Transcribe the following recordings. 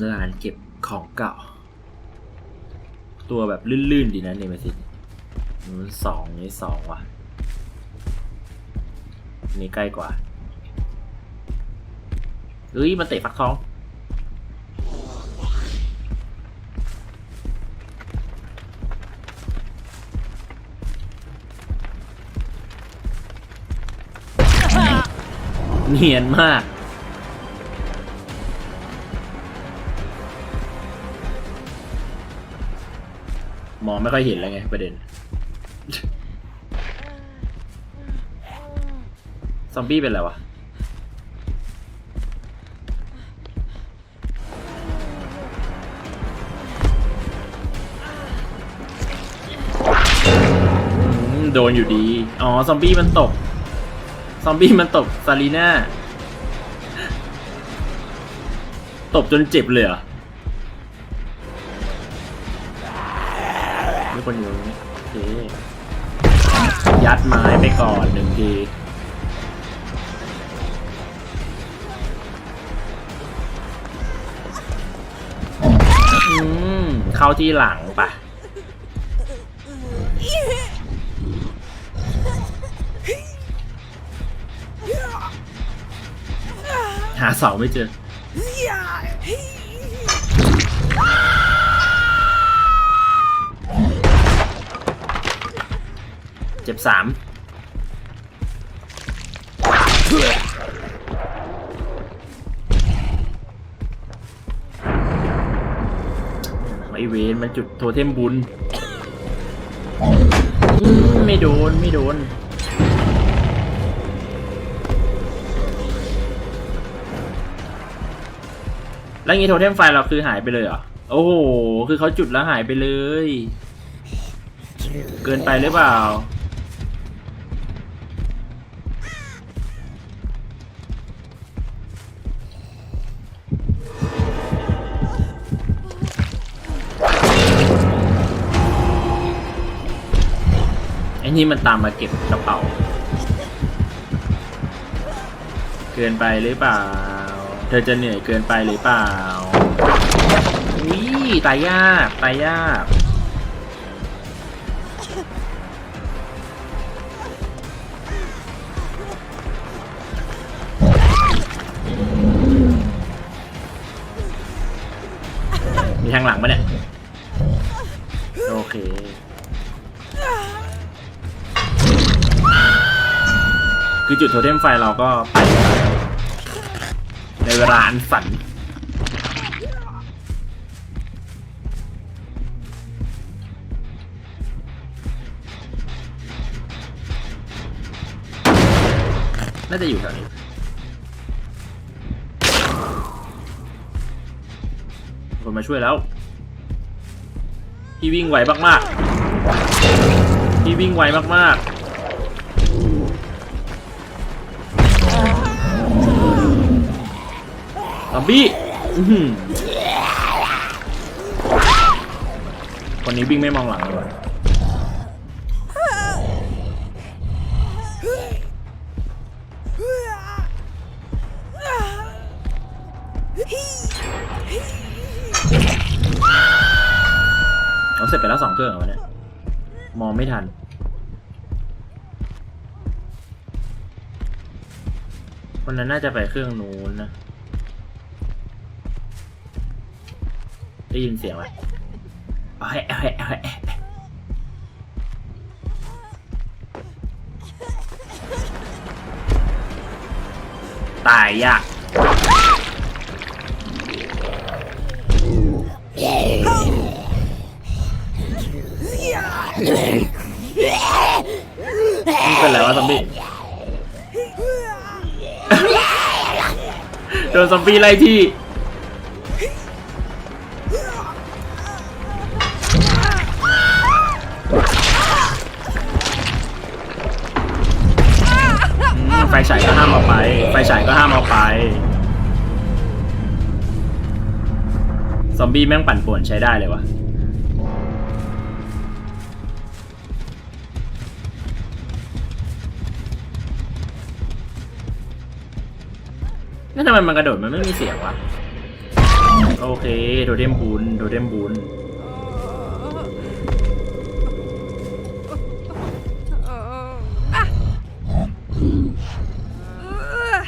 ลานเก็บของเก่า ตัวแบบลื่นๆดีนะเนมาซิสมันสองนี่สองว่ะ นี่ใกล้กว่าเฮ้ย มันเตะฟักทอง เนียนมาก องไม่ค่อยเห็นแล้วไงประเด็น ซอมบี้เป็นอะไรวะ โดนอยู่ดี อ๋อ ซอมบี้มันตก ซอมบี้มันตบซารีน่า ตบจนเจ็บเลยเหรอ คนอยู่ตรงนี้โอเคยัดไม้ไปก่อนหนึ่งทีอืมเข้าที่หลังปะหาเสาไม่เจอ จ็บสามไอเวนมันจุดโทเทมบุญ ไม่โดน ไม่โดนแล้วงี้โทเทมไฟเราคือหายไปเลยเหรอ โอ้โห คือเขาจุดแล้วหายไปเลย เกินไปหรือเปล่า นี่มันตามมาเก็บกระเป๋า เกินไปหรือเปล่า เธอจะเหนื่อยเกินไปหรือเปล่าวิตายยากตายยากมีทางหลังปะเนี่ย จุดโทเทมไฟเราก็ไปในเวลาอันฝัน น่าจะอยู่แถวนี้คนมาช่วยแล้ว พี่วิ่งไวมากๆ พี่วิ่งไวมากๆ ซอมบี้คนนี้วิ่งไม่มองหลังเลยเราเสร็จไปแล้วสองเครื่องเหรอวะเนี่ย มองไม่ทันวันนั้นน่าจะไปเครื่องนู้นนะ ได้ยินเสียงไหมเอาให้เอาให้เอาให้ตายยากมันเป็นอะไรวะซอมบี้โดนซอมบี้ไล่ที่ อมบี้แม่งปั่นป่วนใช้ได้เลยวะนั่นทำไมมันกระโดดมันไม่มีเสียงวะ โอเคโทเทมบุญโทเทมบุญ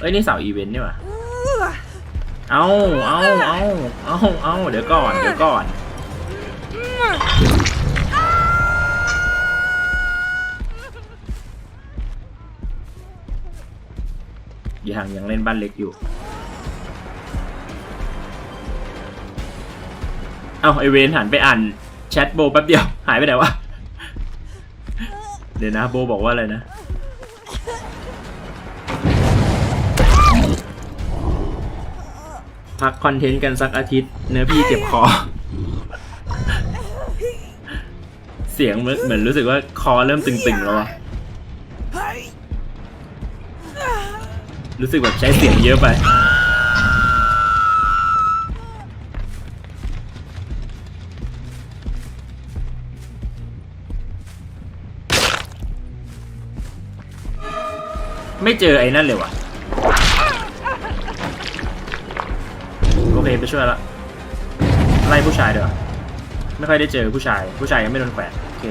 เอ้ย นี่เสาอีเวนต์นี่หว่า เอาเอาเอาเอาเอาเดี๋ยวก่อน เดี๋ยวก่อน ยังยังเล่นบ้านเล็กอยู่ เอาไอเวนหันไปอ่านแชทโบแป๊บเดียว หายไปไหนวะ เดี๋ยวนะ โบบอกว่าอะไรนะ พักคอนเทนต์กันสักอาทิตย์เนื้อพี่เจ็บคอ เสียงเหมือนรู้สึกว่าคอเริ่มตึงๆแล้วอะรู้สึกแบบใช้เสียงเยอะไป ไม่เจอไอ้นั่นเลยวะโเคไปช่วยละไล่ผู้ชายเดี๋ยไม่ค่อยได้เจอผู้ชาย ผู้ชายยังไม่โดนแขวนโอเค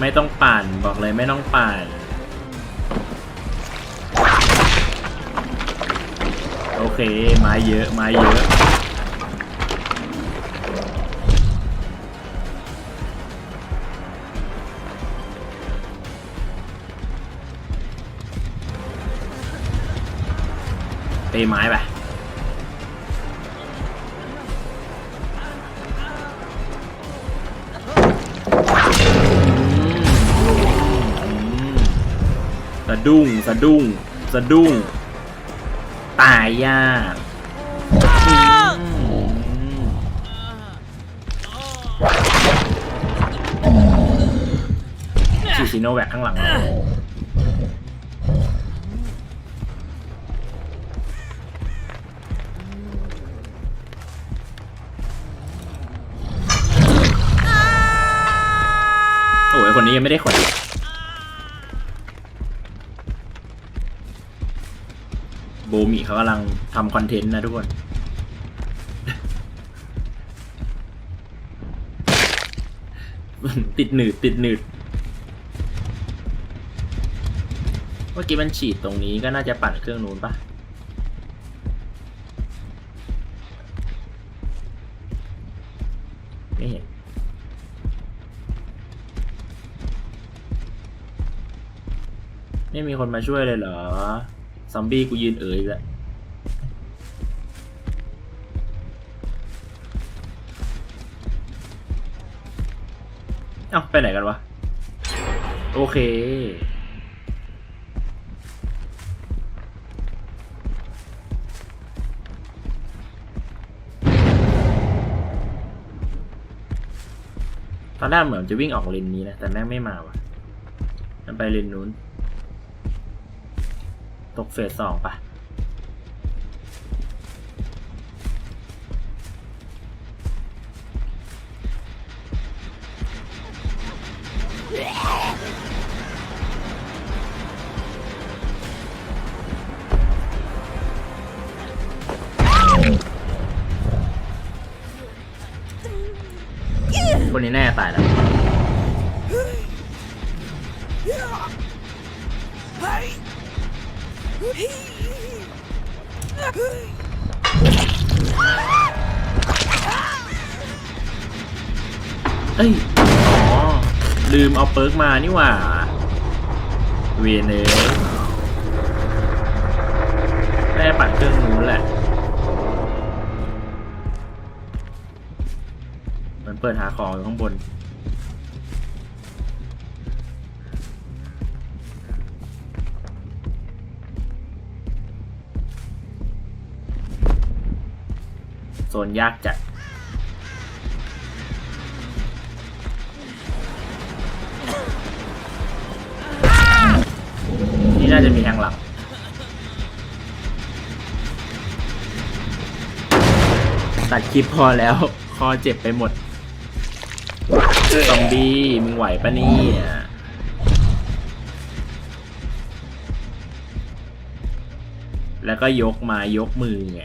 ไม่ต้องปั่นบอกเลยไม่ต้องปั่นโอเคไม้เยอะไม้เยอะ ตีไม้ไปสะดุ้งสะดุ้งสะดุ้งตายยากฉีดซีโนแวคข้างหลังเรา นนี้ยังไม่ได้ขนโบมิเขากำลังทำคอนเทนต์นะทุกคนติดหนืดติดหนืดเมื่อกี้มันฉีดตรงนี้ก็น่าจะปั่นเครื่องนู้นปะไม่เห็น ไม่มีคนมาช่วยเลยเหรอ ซอมบี้กูยืนเอ๋ยแล้วเอ้าไปไหนกันวะ โอเคตอนแรกเหมือนจะวิ่งออกเลนนี้นะ แต่แม่งไม่มาว่ะมันไปเลนนู้น ตกเฟสสองปะคนนี้แน่ตายแล้ว เอ้ย อ๋อ ลืมเอาเปิร์กมานี่หว่า เวียนเลยแม่ปัดเครื่องนู้นแหละ มันเปิดหาของอยู่ข้างบน ซนยากจัดนี่น่าจะมีแทงหลังตัดคลิปพอแล้ว คอเจ็บไปหมดซอมบี้มึงไหวปะเนี่ยแล้วก็ยกมายกมือไง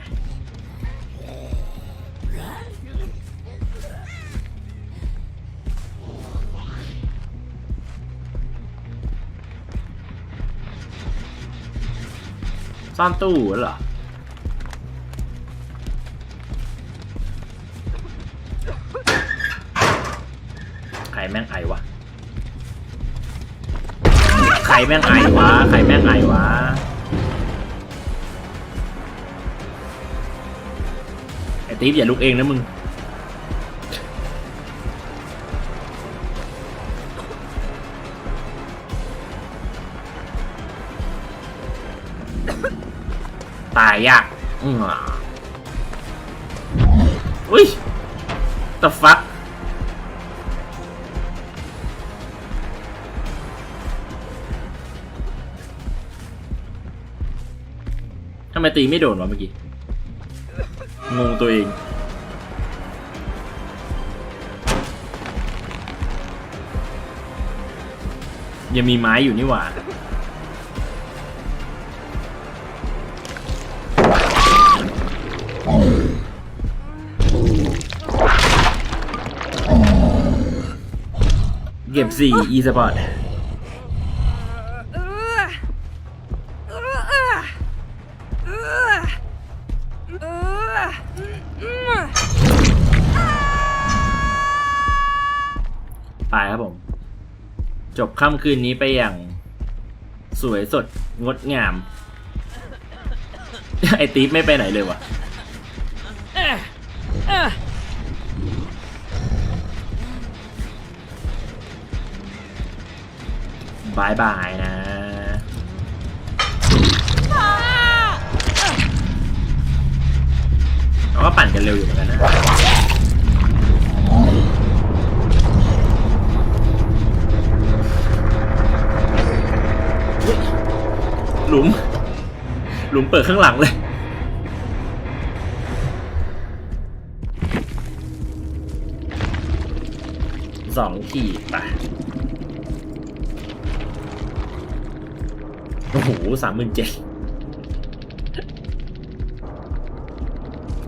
ซ่อนตู้เหรอใครแม่งไอวะใครแม่งไอวะใครแม่งไอวะไอตีฟอย่าลุกเองนะมึง ตายยากอืมอุ้ย the fuck ทำไมตีไม่โดนวะเมื่อกี้ งงตัวเอง ยังมีไม้อยู่นี่หว่า เก็บสี่ e สปอร์ตไปครับผม จบค่ำคืนนี้ไปอย่าง สวยสดงดงาม ไอตีฟไม่ไปไหนเลยว่ะ บายบายนะ เราก็ปั่นกันเร็วอยู่เหมือนกันนะ หลุม หลุมเปิดข้างหลังเลย สองขีดไปโอ้โหสามหมื่นเจ็ด